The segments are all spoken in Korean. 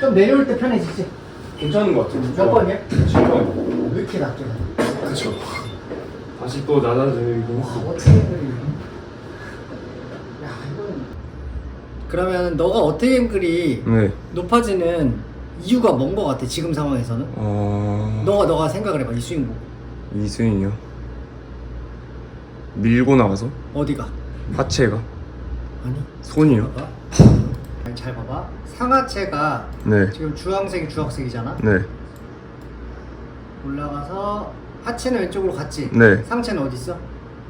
좀 내려올 때 편해지지? 괜찮은 것 같아요. 몇 번이야? 7번. 왜 이렇게 낮게 나? 그쵸. 다시 또 낮아지고. 와 어떻게 그리 야 이건 그러면 너가 어떻게 앵글이 네. 높아지는 이유가 뭔 거 같아 지금 상황에서는? 어. 너가 너가 생각을 해봐 이 스윙 보고 이 스윙이요. 밀고 나가서 어디가? 하체가 아니 손이요. 봐봐 잘 봐봐 상하체가 네. 지금 주황색이 주황색이잖아 네. 올라가서 하체는 왼쪽으로 갔지? 네. 상체는 어디 있어?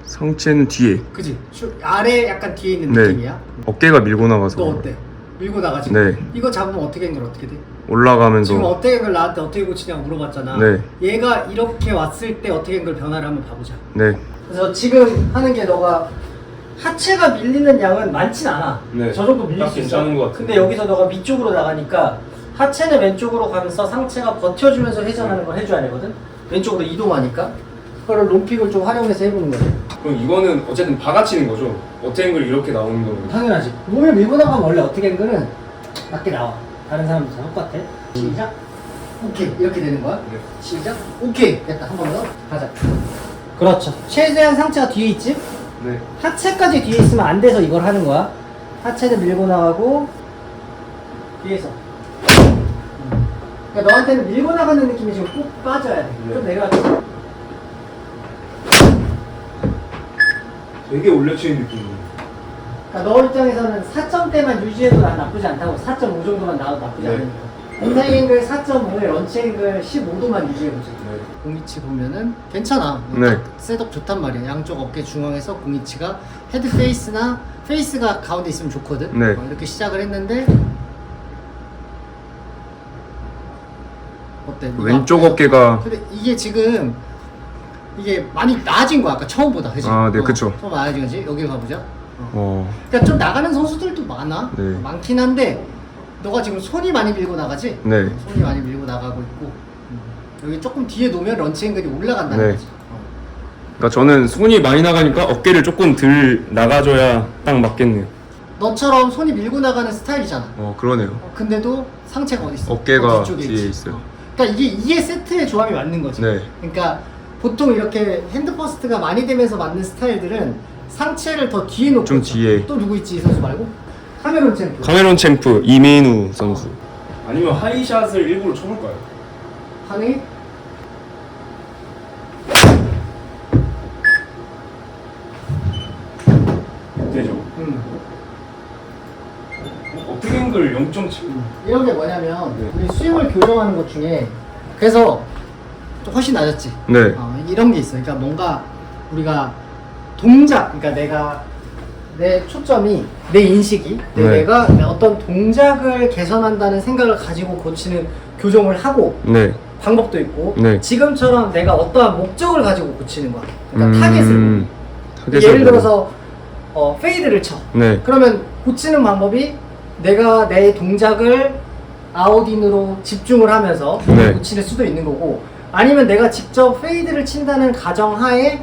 상체는 뒤에. 그지? 슈- 아래 약간 뒤에 있는 네. 느낌이야 어깨가 밀고 나가서. 너 어때? 밀고 나가지? 네. 이거 잡으면 어떻게 앵글 어떻게 돼? 올라가면서. 지금 어떻게 앵글 나한테 어떻게 고치냐고 물어봤잖아 네. 얘가 이렇게 왔을 때 어떻게 앵글 변화를 한번 봐보자 네. 그래서 지금 하는 게 너가 하체가 밀리는 양은 많진 않아. 네. 저 정도 밀릴 딱 수 있어. 괜찮은 것 같아요. 근데 여기서 너가 위쪽으로 나가니까 하체는 왼쪽으로 가면서 상체가 버텨주면서 회전하는 걸 해줘야 되거든. 왼쪽으로 이동하니까. 그걸 롬픽을 좀 활용해서 해보는 거지. 그럼 이거는 어쨌든 박아치는 거죠. 어탱글 이렇게 나오는 거는. 당연하지. 몸을 밀고 나가면 원래 어떻게 앵글은 낮게 나와. 다른 사람들랑 똑같아. 시작. 오케이. 이렇게 되는 거야. 네. 시작. 오케이. 됐다. 한 번 더. 가자. 그렇죠. 최대한 상체가 뒤에 있지? 네. 하체까지 뒤에 있으면 안 돼서 이걸 하는 거야. 하체는 밀고 나가고 뒤에서. 그러니까 너한테는 밀고 나가는 느낌이 지금 꼭 빠져야 돼. 네. 좀 내려가자. 되게 올려치는 느낌이에요. 그러니까 너 입장에서는 4점대만 유지해도 난 나쁘지 않다고 4.5 정도만 나와도 나쁘지 네. 않으니까. 인생 앵글 4.5에 런치 앵글 15도만 유지해보자. 네. 공이치 보면은 괜찮아. 네. 셋업 좋단 말이야. 양쪽 어깨 중앙에서 공이치가 헤드 페이스나 페이스가 가운데 있으면 좋거든. 네. 어, 이렇게 시작을 했는데 어때? 왼쪽 앞에서- 어깨가 근데 이게 지금 이게 많이 나아진 거야 아까 처음보다 그지? 아, 네, 그쵸. 좀 나아진 거지? 여기 가보자. 어. 어. 그러니까 좀 나가는 선수들도 많아. 네. 많긴 한데 너가 지금 손이 많이 밀고 나가지? 네. 손이 많이 밀고 나가고 있고 음. 여기 조금 뒤에 놓으면 런치 앵글이 올라간다는 네. 거지. 어. 그러니까 저는 손이 많이 나가니까 어깨를 조금 들 나가줘야 딱 맞겠네요. 너처럼 손이 밀고 나가는 스타일이잖아. 어, 그러네요. 어, 근데도 상체가 어디 있어? 어깨가 어, 뒤쪽에 뒤에 있지. 있어요. 어. 그러니까 이게 이게 세트의 조합이 맞는 거지. 네. 그러니까 보통 이렇게 핸드 퍼스트가 많이 되면서 맞는 스타일들은 상체를 더 뒤에 놓고 좀 있어. 뒤에. 또 누구 있지 이 선수 말고? 카메론 챔프. 카메론 챔프 이민우 선수. 아니면 하이샷을 일부러 쳐볼까요? 가능해? 되죠. 응. 어, 어탱글 0.7. 이런 게 뭐냐면 네. 우리 스윙을 교정하는 것 중에 그래서 좀 훨씬 낮았지. 네. 어, 이런 게 있어. 그러니까 뭔가 우리가 동작, 그러니까 내가 내 초점이 내 인식이 내 네. 내가 어떤 동작을 개선한다는 생각을 가지고 고치는 교정을 하고 네. 방법도 있고 네. 지금처럼 내가 어떠한 목적을 가지고 고치는 거야. 그러니까 음, 타겟을. 타겟을 예를. 들어서 어, 페이드를 쳐. 네. 그러면 고치는 방법이 내가 내 동작을 아웃인으로 집중을 하면서 네. 고칠 수도 있는 거고 아니면 내가 직접 페이드를 친다는 가정하에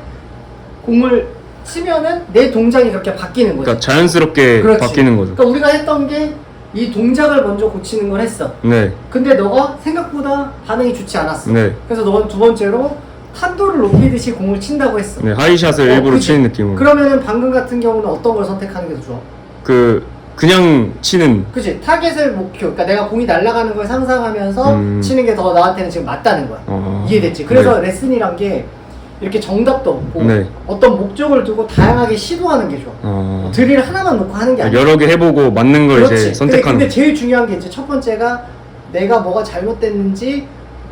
공을 치면은 내 동작이 그렇게 바뀌는 거지. 그러니까 자연스럽게 그렇지. 바뀌는 거죠. 그러니까 우리가 했던 게 이 동작을 먼저 고치는 걸 했어. 네. 근데 너가 생각보다 반응이 좋지 않았어. 네. 그래서 너는 두 번째로 탄도를 높이듯이 공을 친다고 했어. 네. 하이샷을 어, 일부러 그치? 치는 느낌으로. 그러면은 방금 같은 경우는 어떤 걸 선택하는 게 더 좋아? 그 그냥 치는 그치 타겟을 목표 그러니까 내가 공이 날아가는 걸 상상하면서 음. 치는 게 더 나한테는 지금 맞다는 거야 어. 이해됐지? 그래서 네. 레슨이란 게 이렇게 정답도 없고 네. 어떤 목적을 두고 다양하게 시도하는 게 좋아 어. 드릴 하나만 놓고 하는 게 아니야 여러 개 해보고 맞는 걸 그렇지 이제 근데, 선택하는 근데 거. 제일 중요한 게 이제 첫 번째가 내가 뭐가 잘못됐는지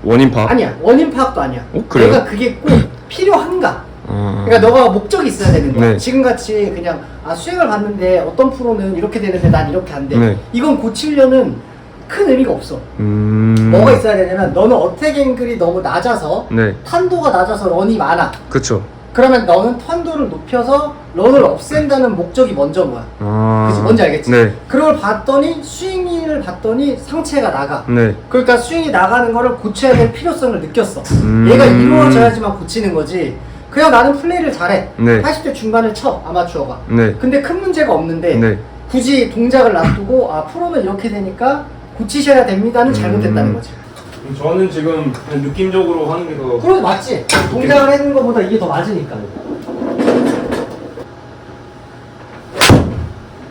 원인 파악. 아니야 원인 파악도 아니야 어, 그래요? 내가 그게 꼭 필요한가 어. 그러니까 너가 목적이 있어야 되는 거야. 네. 지금같이 그냥 아 수행을 봤는데 어떤 프로는 이렇게 되는데 난 이렇게 안 돼. 네. 이건 고치려는 큰 의미가 없어. 음. 뭐가 있어야 되냐면 너는 어택 앵글이 너무 낮아서 네. 탄도가 낮아서 런이 많아. 그쵸. 그러면 너는 탄도를 높여서 런을 없앤다는 목적이 먼저인 거야. 아. 그치 뭔지 알겠지? 네. 그걸 봤더니 스윙을 봤더니 상체가 나가. 네. 그러니까 스윙이 나가는 거를 고쳐야 될 필요성을 느꼈어. 음. 얘가 이루어져야지만 고치는 거지. 그냥 나는 플레이를 잘해. 네. 80대 중반을 쳐 아마추어가. 네. 근데 큰 문제가 없는데 네. 굳이 동작을 놔두고 아 프로는 이렇게 되니까 고치셔야 됩니다는 잘못됐다는 음. 거지. 저는 지금 그냥 느낌적으로 하는 게 더. 그래도 맞지. 동작을 해는 것보다 이게 더 맞으니까.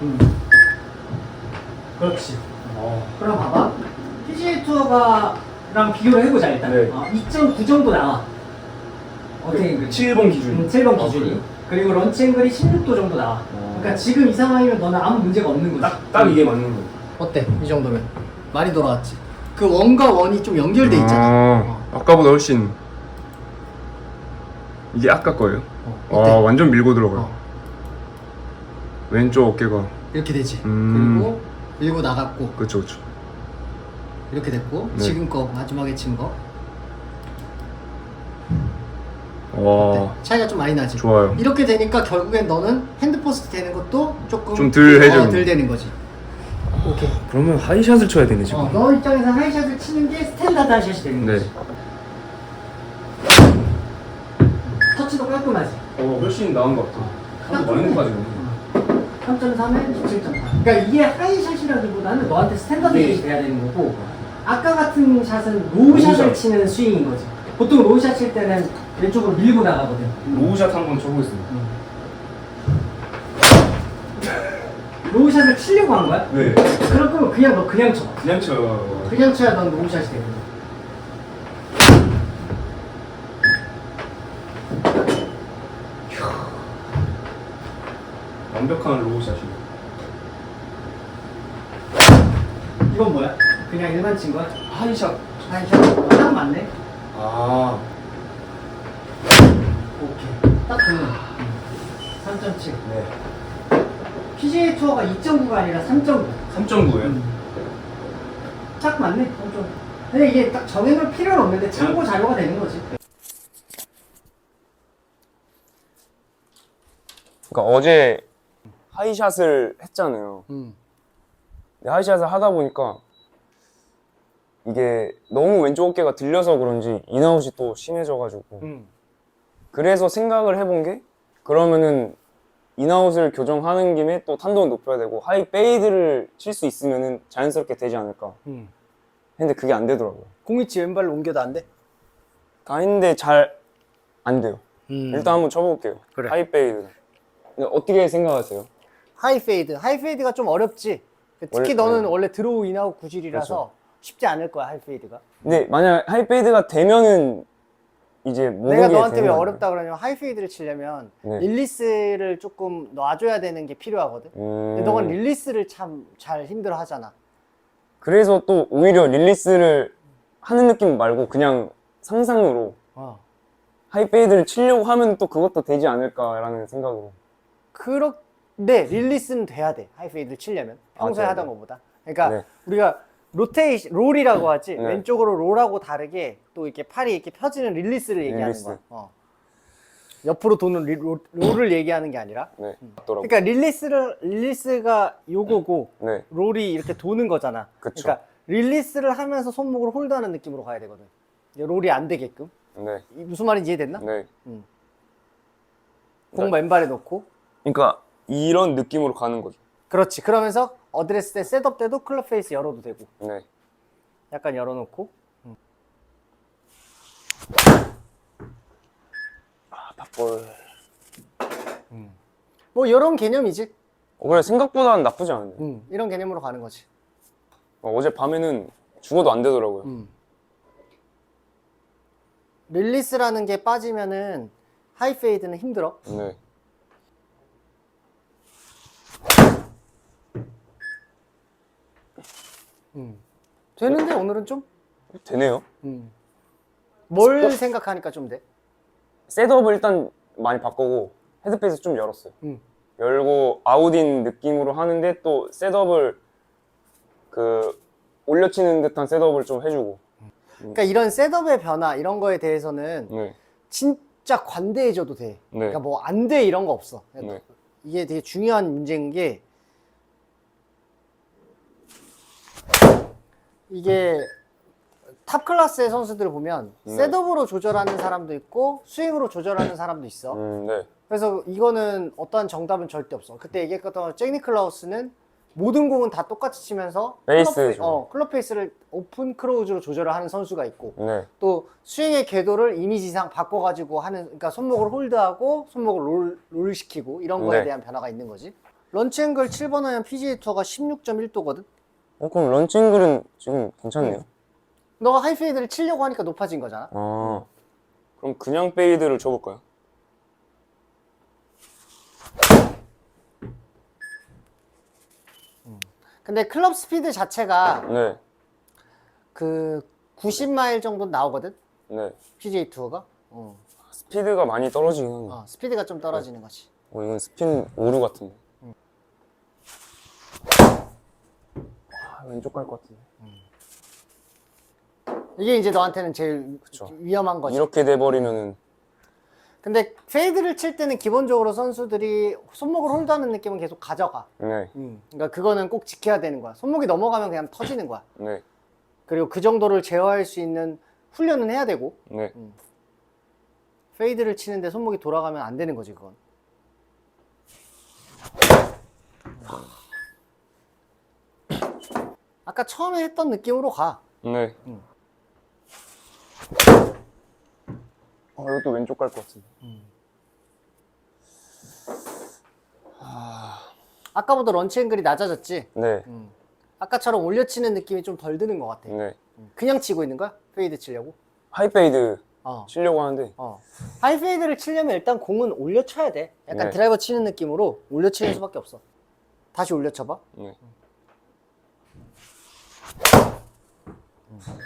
음. 그렇지. 어. 그럼 봐봐. PGA 투어가랑 비교를 해보자 일단. 네. 어, 2.9 정도 나와. 어떻게 그 7번 기준. 음, 7번 아, 기준이. 그래요? 그리고 런치 앵글이 16도 정도 나와. 어. 그러니까 지금 이 상황이면 너는 아무 문제가 없는 거지. 딱, 딱 이게 맞는 거. 어때? 이 정도면 많이 돌아왔지. 그 원과 원이 좀 연결돼 있잖아. 아, 아까보다 훨씬. 이게 아까 거예요? 어, 와, 어때? 완전 밀고 들어가요. 어, 왼쪽 어깨가. 이렇게 되지. 음. 그리고 밀고 나갔고 그쵸, 그쵸. 이렇게 됐고 네. 지금 거 마지막에 친 거. 와, 어때? 차이가 좀 많이 나지. 좋아요. 이렇게 되니까 결국엔 너는 핸드포스트 되는 것도 조금 좀덜 해주는 어, 덜 되는 거지. 오케이. 그러면 하이샷을 쳐야 되네, 지금. 어, 너 입장에서 하이샷을 치는 게 스탠다드 하이샷이 되는 네. 거지. 터치도 깔끔하지. 어, 훨씬 나은 것 같아. 하도 많이 높아지네. 3.3에 17.8. 그러니까 이게 하이샷이라기보다는 너한테 스탠다드 네. 샷이 돼야 되는 거고 아까 같은 샷은 로우샷을 로우샷. 치는 스윙인 거지. 보통 로우샷 칠 때는 왼쪽으로 밀고 나가거든. 로우샷 한번 쳐보겠습니다. 로우샷을 치려고 한 거야? 네. 그럴 거면 그냥 너 그냥 쳐. 그냥 쳐요. 그냥 쳐야 넌 로우샷이 되거든. 완벽한 로우샷이. 이건 뭐야? 그냥 일반 친 거야? 하이샷. 하이샷? 어, 딱 맞네. 아. 딱 좋네. 3.7. 네. PGA 투어가 2.9가 아니라 3.9. 3.9예요? 딱 맞네. 3.9. 근데 이게 딱 정해놓을 필요는 없는데 참고 자료가 되는 거지. 그러니까 어제 하이샷을 했잖아요. 음. 근데 하이샷을 하다 보니까 이게 너무 왼쪽 어깨가 들려서 그런지 인아웃이 또 심해져가지고 음. 그래서 생각을 해본 게 그러면은 인아웃을 교정하는 김에 또 탄도는 높여야 되고 하이 페이드를 칠 수 있으면은 자연스럽게 되지 않을까. 음. 근데 그게 안 되더라고요. 공이치 왼발로 옮겨도 안 돼? 다 했는데 잘 안 돼요. 음. 일단 한번 쳐볼게요. 그래. 하이 페이드. 어떻게 생각하세요? 하이 페이드. 하이 페이드가 좀 어렵지. 특히 원래- 너는 네. 원래 드로우 인아웃 구질이라서 쉽지 않을 거야 하이 페이드가. 근데 만약 하이 페이드가 되면은 이제 못 내가 너한테 왜 되는. 어렵다 그러냐면 하이 페이드를 치려면 네. 릴리스를 조금 놔줘야 되는 게 필요하거든. 근데 음, 너가 릴리스를 참 잘 힘들어 하잖아. 그래서 또 오히려 릴리스를 하는 느낌 말고 그냥 상상으로 어. 하이페이드를 치려고 하면 또 그것도 되지 않을까라는 생각으로 그런데 릴리스는 돼야 돼. 하이 페이드를 치려면 평소에 아, 하던 네. 것보다. 그러니까 네. 우리가 로테이션 롤이라고 하지. 네. 왼쪽으로 롤하고 다르게 또 이렇게 팔이 이렇게 펴지는 릴리스를 얘기하는 릴리스. 거야. 어. 옆으로 도는 리- 롤, 롤을 얘기하는 게 아니라. 네 맞더라고 그러니까 릴리스를 릴리스가 요거고 네 롤이 이렇게 도는 거잖아. 그쵸. 러니까 릴리스를 하면서 손목을 홀드하는 느낌으로 가야 되거든. 롤이 안 되게끔. 네, 이- 무슨 말인지 이해됐나? 네. 공 왼발에 놓고. 그러니까 이런 느낌으로 가는 거죠 그렇지. 그러면서 어드레스 때 셋업 때도 클럽 페이스 열어도 되고. 네 약간 열어놓고. 아, 닭볼 뭐 이런 개념이지. 어, 그래 생각보다는 나쁘지 않은데 음, 이런 개념으로 가는 거지. 어, 어제 밤에는 죽어도 안 되더라고요 음. 릴리스라는 게 빠지면은 하이 페이드는 힘들어. 네 되는데 오늘은 좀? 되네요 음. 뭘 생각하니까 좀 돼? 셋업을 일단 많이 바꾸고 헤드페이스 좀 열었어요. 음. 열고 아웃인 느낌으로 하는데 또 셋업을 그 올려치는 듯한 셋업을 좀 해주고. 그러니까 이런 셋업의 변화 이런 거에 대해서는 네, 진짜 관대해져도 돼. 네. 그러니까 뭐 안 돼 이런 거 없어. 네. 이게 되게 중요한 문제인 게 이게 탑 클래스의 선수들을 보면 네. 셋업으로 조절하는 사람도 있고 스윙으로 조절하는 사람도 있어. 음, 네, 그래서 이거는 어떠한 정답은 절대 없어. 그때 얘기했던 잭 니클라우스는 모든 공은 다 똑같이 치면서 베이스 클럽, 페- 좀. 어, 클럽 페이스를 오픈 크로우즈로 조절을 하는 선수가 있고 네. 또 스윙의 궤도를 이미지상 바꿔가지고 하는 그러니까 손목을 홀드하고 손목을 롤, 롤 시키고 이런 거에 네. 대한 변화가 있는 거지. 런치 앵글 7번 아이언 PGA 투어가 16.1도거든. 어, 그럼 런칭글은 지금 괜찮네요. 너가 하이페이드를 치려고 하니까 높아진 거잖아. 아, 그럼 그냥 페이드를 쳐볼까요? 근데 클럽 스피드 자체가 네. 그 90마일 정도 나오거든. 네. PGA 투어가. 어. 스피드가 많이 떨어지긴 하네. 어, 스피드가 좀 떨어지는 거지. 어, 이건 스핀 오류 같은데. 왼쪽 갈 것 같은데. 이게 이제 너한테는 제일 그쵸. 위험한 거지. 이렇게 돼버리면은 근데 페이드를 칠 때는 기본적으로 선수들이 손목을 홀드하는 느낌은 계속 가져가. 네, 음. 그러니까 그거는 꼭 지켜야 되는 거야. 손목이 넘어가면 그냥 터지는 거야. 네, 그리고 그 정도를 제어할 수 있는 훈련은 해야 되고 네. 페이드를 치는데 손목이 돌아가면 안 되는 거지 그건. 아까 처음에 했던 느낌으로 가. 네. 음. 어, 이것도 왼쪽 갈 것 같은데. 아까보다 런치 앵글이 낮아졌지. 네, 아까처럼 올려치는 느낌이 좀 덜 드는 것 같아. 네. 그냥 치고 있는 거야? 페이드 치려고? 하이페이드 어. 치려고 하는데 어. 하이페이드를 치려면 일단 공은 올려쳐야 돼. 약간 네. 드라이버 치는 느낌으로 올려치는 수밖에 없어. 다시 올려쳐봐. 네.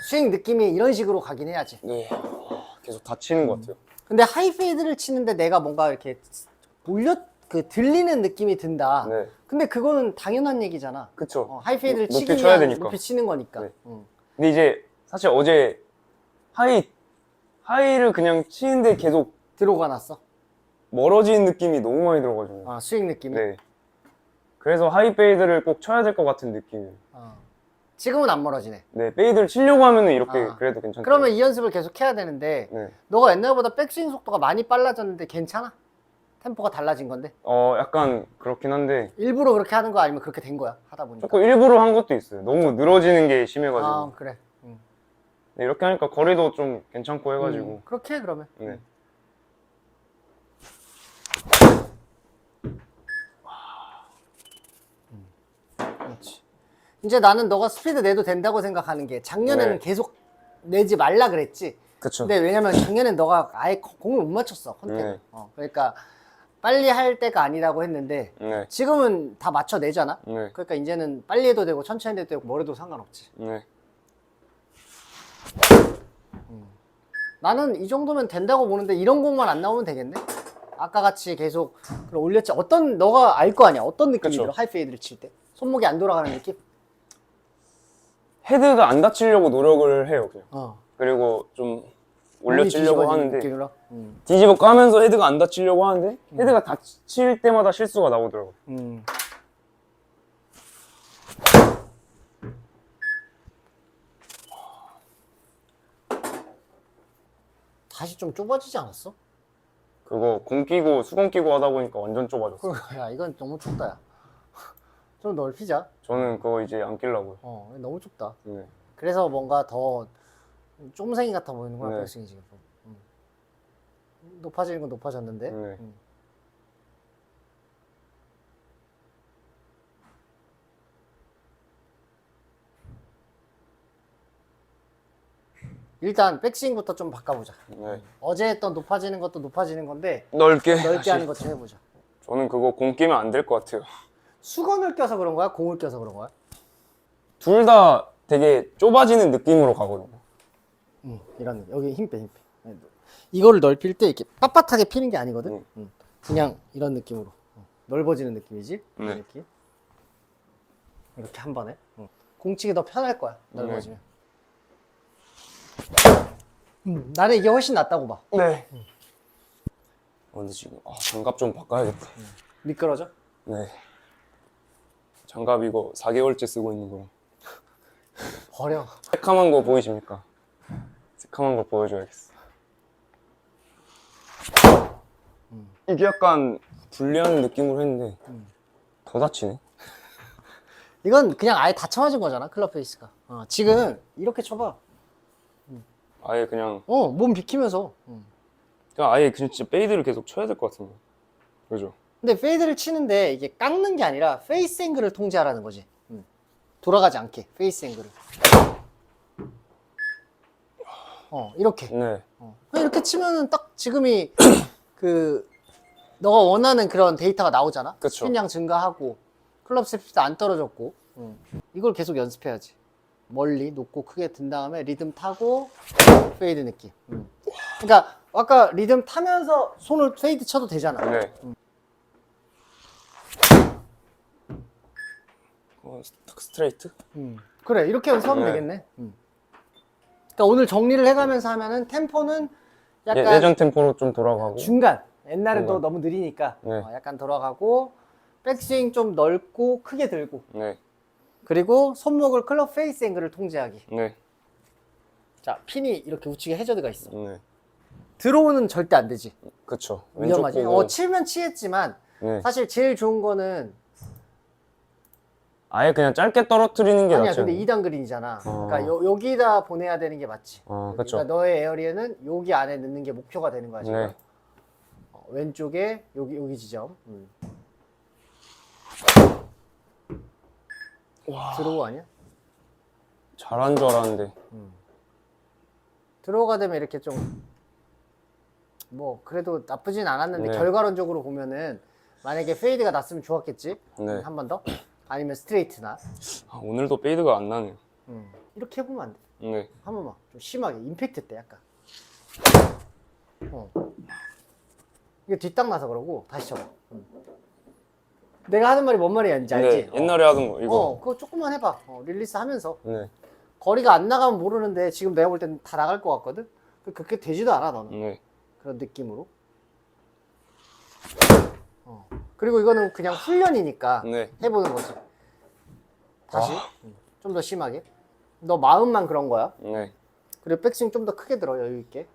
스윙 느낌이 이런 식으로 가긴 해야지. 네. 아, 계속 다치는 것 같아요. 근데 하이페이드를 치는데 내가 뭔가 이렇게 올려 그 들리는 느낌이 든다. 네. 근데 그거는 당연한 얘기잖아. 그쵸. 어, 하이페이드를 높이 치기 쳐야 위한 되니까. 높이 치는 거니까. 네. 응. 근데 이제 사실 어제 하이 하이를 그냥 치는데 계속 들어가 놨어. 멀어지는 느낌이 너무 많이 들어가지고. 아, 스윙 느낌이. 네. 그래서 하이페이드를 꼭 쳐야 될 것 같은 느낌이. 어. 지금은 안 멀어지네. 네, 페이드를 치려고 하면은 이렇게 아. 그래도 괜찮죠. 그러면 이 연습을 계속 해야 되는데 네. 너가 옛날보다 백스윙 속도가 많이 빨라졌는데 괜찮아? 템포가 달라진 건데 어, 약간 그렇긴 한데 일부러 그렇게 하는 거 아니면 그렇게 된 거야 하다 보니까 조금 일부러 한 것도 있어요. 너무 늘어지는 게 심해가지고. 아 그래 응. 네, 이렇게 하니까 거리도 좀 괜찮고 해가지고. 음, 그렇게 해 그러면 네. 그렇지 이제 나는 너가 스피드 내도 된다고 생각하는 게 작년에는 네. 계속 내지 말라 그랬지 그쵸. 근데 왜냐면 작년엔 너가 아예 거- 공을 못 맞췄어 컨택을 네. 어, 그러니까 빨리 할 때가 아니라고 했는데 네. 지금은 다 맞춰 내잖아 네. 그러니까 이제는 빨리 해도 되고 천천히 해도 되고 뭐래도 상관없지 네. 나는 이 정도면 된다고 보는데 이런 공만 안 나오면 되겠네. 아까 같이 계속 그럼 올렸지. 어떤 너가 알 거 아니야. 어떤 느낌이 그쵸. 들어? 하이페이드를 칠 때. 손목이 안 돌아가는 느낌? 헤드가 안 다치려고 노력을 해요, 그냥. 어. 그리고 좀 올려치려고 하는데 느낌으로? 음. 뒤집어 까면서 헤드가 안 다치려고 하는데 헤드가 다칠 때마다 실수가 나오더라고. 음. 다시 좀 좁아지지 않았어? 그거 공 끼고 수건 끼고 하다 보니까 완전 좁아졌어. 야 이건 너무 좁다 야. 좀 넓히자. 저는 그거 이제 안 끼려고요. 어 너무 좁다. 네. 그래서 뭔가 더 쫌생이 같아 보이는구나 네. 백스윙이 지금 음. 높아지는 건 높아졌는데 네. 음. 일단 백스윙부터 좀 바꿔보자 네. 어제 했던 높아지는 것도 높아지는 건데 넓게. 넓게. 하는 것 좀 해보자 저는 그거 공 끼면 안 될 것 같아요. 수건을 껴서 그런 거야? 공을 껴서 그런 거야? 둘 다 되게 좁아지는 느낌으로 가거든요. 응, 이런 느낌. 여기 힘 빼, 힘 빼. 이거를 넓힐 때 이렇게 빳빳하게 피는 게 아니거든. 응. 응. 그냥 이런 느낌으로 어, 넓어지는 느낌이지. 네. 이렇게 이렇게 한 번에. 응. 공치기 더 편할 거야. 넓어지면. 음, 나는 이게 훨씬 낫다고 봐. 네. 어, 근데 지금 아, 장갑 좀 바꿔야겠다. 미끄러져? 네. 장갑 이거 4개월째 쓰고 있는 거랑. 버려. 새카만 거 보이십니까? 새카만 거 보여줘야겠어. 이게 약간 분리하는 느낌으로 했는데 더 다치네. 이건 그냥 아예 다 쳐맞은 거잖아 클럽 페이스가. 어, 지금 이렇게 쳐봐. 아예 그냥 어, 몸 비키면서. 음. 그냥 아예 그냥 진짜 페이드를 계속 쳐야 될 것 같은데. 그죠? 근데 페이드를 치는데 이게 깎는 게 아니라 페이스 앵글을 통제하라는 거지. 음. 돌아가지 않게 페이스 앵글을. 어, 이렇게. 네. 어. 이렇게 치면은 딱 지금이 그 너가 원하는 그런 데이터가 나오잖아. 그쵸. 스핀량 증가하고 클럽 스피드 안 떨어졌고 음. 이걸 계속 연습해야지. 멀리 놓고 크게 든 다음에 리듬 타고 페이드 느낌. 음. 그러니까 아까 리듬 타면서 손을 페이드 쳐도 되잖아. 네. 어, 딱 스트레이트? 음. 그래 이렇게 연습하면 네. 되겠네. 음. 그러니까 오늘 정리를 해가면서 하면은 템포는 약간 예, 예전 템포로 좀 돌아가고. 중간. 옛날엔 또 중간. 너무 느리니까 네. 어, 약간 돌아가고 백스윙 좀 넓고 크게 들고 네. 그리고 손목을 클럽 페이스 앵글을 통제하기. 네. 자 핀이 이렇게 우측에 해저드가 있어. 네. 들어오는 절대 안 되지. 그쵸. 왼쪽 위험하지. 보고. 어 치면 치했지만 네. 사실 제일 좋은 거는 아예 그냥 짧게 떨어뜨리는 게 아니야. 낫죠. 근데 2단 그린이잖아. 어. 그러니까 요- 여기다 보내야 되는 게 맞지. 어, 그쵸. 그러니까 너의 에어리에는 여기 안에 넣는 게 목표가 되는 거야 지금. 네. 어, 왼쪽에 여기 여기 지점. 음. 들어오 아니야? 잘한 줄 알았는데. 들어오가 되면 이렇게 좀 뭐 그래도 나쁘진 않았는데 네. 결과론적으로 보면은 만약에 페이드가 났으면 좋았겠지. 네. 한 번 더. 아니면 스트레이트나. 아, 오늘도 페이드가 안 나네요. 음. 이렇게 해보면 안 돼. 네. 한 번만 좀 심하게 임팩트 때 약간. 어. 이게 뒷땅 나서 그러고 다시 쳐봐. 음. 내가 하는 말이 뭔 말이야,지 알지? 네. 옛날에 하던 거, 이거. 어, 그거 조금만 해봐. 어, 릴리스 하면서 네. 거리가 안 나가면 모르는데 지금 내가 볼 때는 다 나갈 것 같거든. 그- 그렇게 되지도 않아 너는 네. 그런 느낌으로. 어. 그리고 이거는 그냥 훈련이니까 네. 해보는 거지. 다시 아. 좀더 심하게. 너 마음만 그런 거야. 네. 그리고 백스윙 좀 더 크게 들어 여유 있게.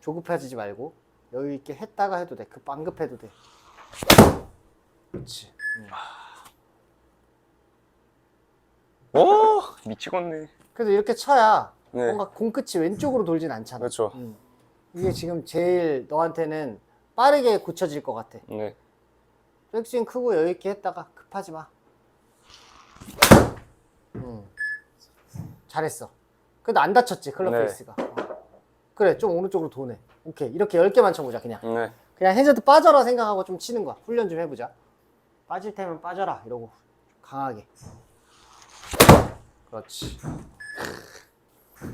조급해지지 말고 여유 있게 했다가 해도 돼. 급 안 급해도 돼. 그렇지. 오! 미치겠네. 그래도 이렇게 쳐야 네. 뭔가 공 끝이 왼쪽으로 돌진 않잖아. 그렇죠. 음. 이게 지금 제일 너한테는 빠르게 고쳐질 것 같아. 네. 백스윙 크고 여유 있게 했다가 급하지 마. 음. 잘했어. 그래도 안 다쳤지 클럽 네. 페이스가. 어. 그래 좀 오른쪽으로 도네. 오케이 이렇게 10개만 쳐보자 그냥. 네. 그냥 해저드 빠져라 생각하고 좀 치는 거야. 훈련 좀 해보자. 빠질 테면 빠져라 이러고 강하게. 그렇지.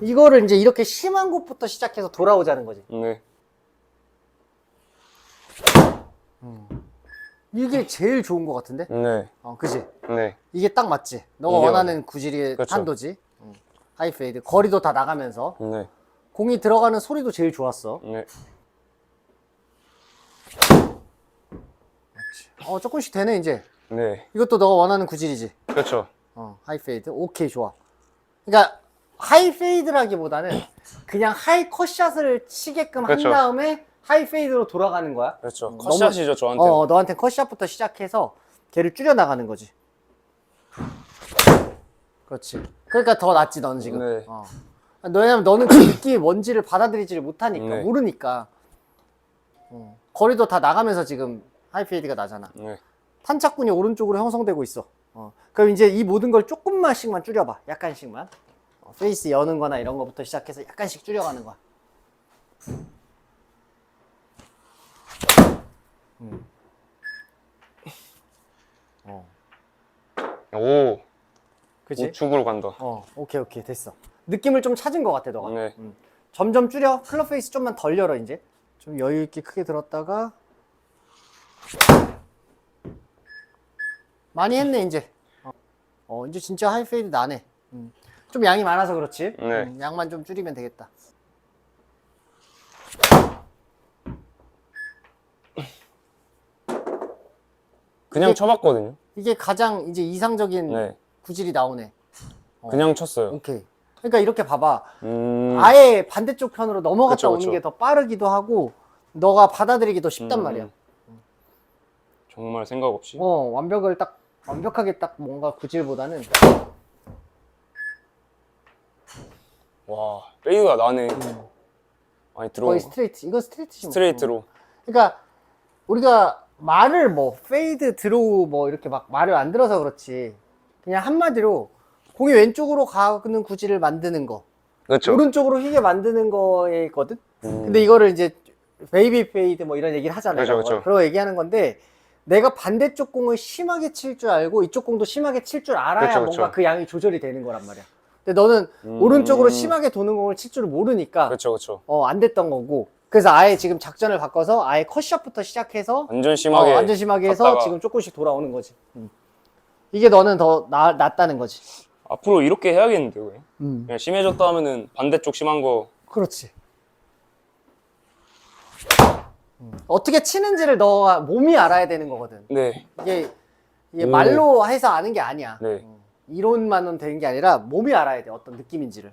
이거를 이제 이렇게 심한 곳부터 시작해서 돌아오자는 거지. 네. 이게 제일 좋은 것 같은데? 네. 어, 그지? 네. 이게 딱 맞지? 너가 이게 원하는 구질의 그렇죠. 탄도지? 응. 하이페이드. 거리도 다 나가면서. 네. 공이 들어가는 소리도 제일 좋았어. 네. 어, 조금씩 되네, 이제. 네. 이것도 너가 원하는 구질이지? 그렇죠. 어, 하이페이드. 오케이, 좋아. 그러니까, 하이페이드라기보다는 그냥 하이 컷샷을 치게끔 그렇죠. 한 다음에 하이 페이드로 돌아가는 거야. 그렇죠. 음, 컷샷이죠, 저한테. 어, 너한테 컷샷부터 시작해서 걔를 줄여 나가는 거지. 그렇지. 그러니까 더 낫지, 너는 지금. 네. 어. 왜냐면 너는 그 느낌이 뭔지를 받아들이지를 못하니까, 네. 모르니까. 어. 거리도 다 나가면서 지금 하이 페이드가 나잖아. 네. 탄착군이 오른쪽으로 형성되고 있어. 어. 그럼 이제 이 모든 걸 조금만씩만 줄여봐. 약간씩만. 어, 페이스 여는 거나 이런 거부터 시작해서 약간씩 줄여가는 거야. 음. 어. 오. 그치? 우측으로 간다. 어, 오케이, 오케이, 됐어. 느낌을 좀 찾은 것 같아, 너가. 네. 음. 점점 줄여. 클럽 페이스 좀만 덜 열어, 이제. 좀 여유 있게 크게 들었다가. 많이 했네, 이제. 어, 어, 이제 진짜 하이페이드 나네. 음. 좀 양이 많아서 그렇지. 네. 음, 양만 좀 줄이면 되겠다. 그냥 이게- 쳐봤거든요. 이게 가장 이제 이상적인 네. 구질이 나오네. 그냥 쳤어요. 오케이. 그러니까 이렇게 봐봐. 음. 아예 반대쪽 편으로 넘어갔다 그쵸, 오는 그쵸. 게 더 빠르기도 하고 너가 받아들이기 더 쉽단 음. 말이야. 정말 생각 없이. 어 완벽을 딱 완벽하게 딱 뭔가 구질보다는 와 페이드가 나네. 많이 들어온 거의 거. 스트레이트. 이건 스트레이트지. 뭐. 스트레이트로. 그러니까 우리가 말을 뭐 페이드 드로우 뭐 이렇게 막 말을 안 들어서 그렇지. 그냥 한마디로 공이 왼쪽으로 가는 구질을 만드는 거. 그렇죠. 오른쪽으로 휘게 만드는 거에 있거든. 음. 근데 이거를 이제 베이비 페이드 뭐 이런 얘기를 하잖아요. 그렇죠, 그렇죠. 그런 거 얘기하는 건데 내가 반대쪽 공을 심하게 칠 줄 알고 이쪽 공도 심하게 칠 줄 알아야 그렇죠, 뭔가 그렇죠. 그 양이 조절이 되는 거란 말이야. 근데 너는 음. 오른쪽으로 심하게 도는 공을 칠줄 모르니까 그렇죠 그렇죠. 어, 안 됐던 거고. 그래서 아예 지금 작전을 바꿔서 아예 컷샷부터 시작해서 완전 심하게. 어, 완전 심하게 해서 갔다가. 지금 조금씩 돌아오는 거지. 음. 이게 너는 더 나, 낫다는 거지. 앞으로 이렇게 해야겠는데 왜? 음. 그냥 심해졌다 하면은 반대쪽 심한 거. 그렇지. 음. 어떻게 치는지를 너 몸이 알아야 되는 거거든. 네. 이게, 이게 오. 말로 해서 아는 게 아니야. 네. 어. 이론만은 되는 게 아니라 몸이 알아야 돼. 어떤 느낌인지를.